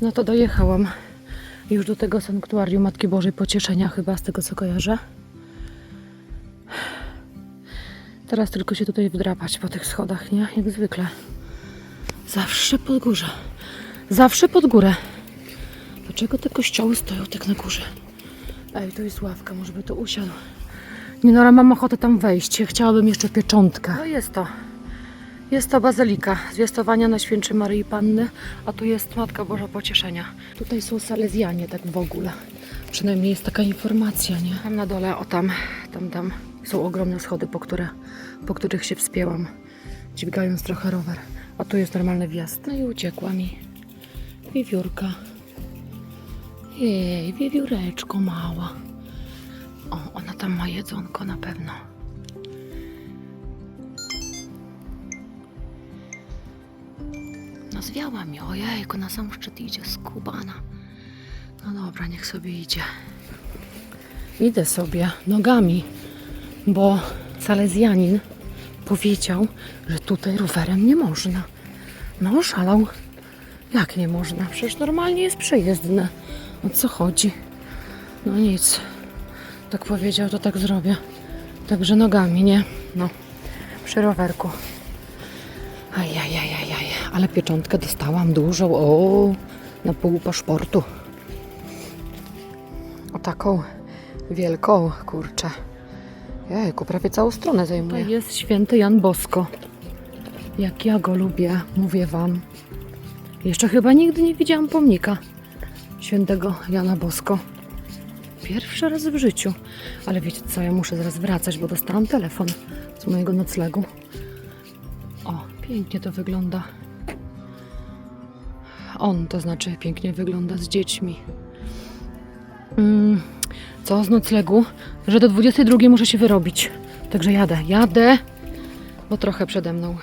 No to dojechałam już do tego sanktuarium Matki Bożej Pocieszenia, chyba z tego co kojarzę. Teraz tylko się tutaj wdrapać po tych schodach, nie? Jak zwykle. Zawsze pod górze. Zawsze pod górę. Dlaczego te kościoły stoją tak na górze? Ej, to jest ławka, może by to usiadł. Nie no, mam ochotę tam wejść. Chciałabym jeszcze pieczątkę. No jest to. Jest to bazylika zwiastowania na święcie Maryi Panny, a tu jest Matka Boża Pocieszenia. Tutaj są salezjanie tak w ogóle. Przynajmniej jest taka informacja, nie? Tam na dole, o tam, tam, tam są ogromne schody, po, które, po których się wspięłam, dźwigając trochę rower. A tu jest normalny wjazd. No i uciekła mi wiewiórka. Jej, wiewióreczko mała. O, ona tam ma jedzonko na pewno. No zwiała mi, ojejku, na sam szczyt idzie, skubana. No dobra, niech sobie idzie. Idę sobie nogami, bo Salezjanin powiedział, że tutaj rowerem nie można. No, szalał. Jak nie można? Przecież normalnie jest przejezdne. O co chodzi? No nic. Tak powiedział, to tak zrobię. Także nogami, nie? No, przy rowerku. Ajajajajaj, ale pieczątkę dostałam dużą, o, na pół paszportu. O taką wielką, kurczę. Jejku, prawie całą stronę zajmuje. To jest święty Jan Bosko. Jak ja go lubię, mówię wam. Jeszcze chyba nigdy nie widziałam pomnika świętego Jana Bosko. Pierwszy raz w życiu. Ale wiecie co, ja muszę zaraz wracać, bo dostałam telefon z mojego noclegu. Pięknie to wygląda. On, to znaczy, pięknie wygląda z dziećmi. Mm, co z noclegu? Że do 22 muszę się wyrobić. Także jadę, jadę, bo trochę przede mną.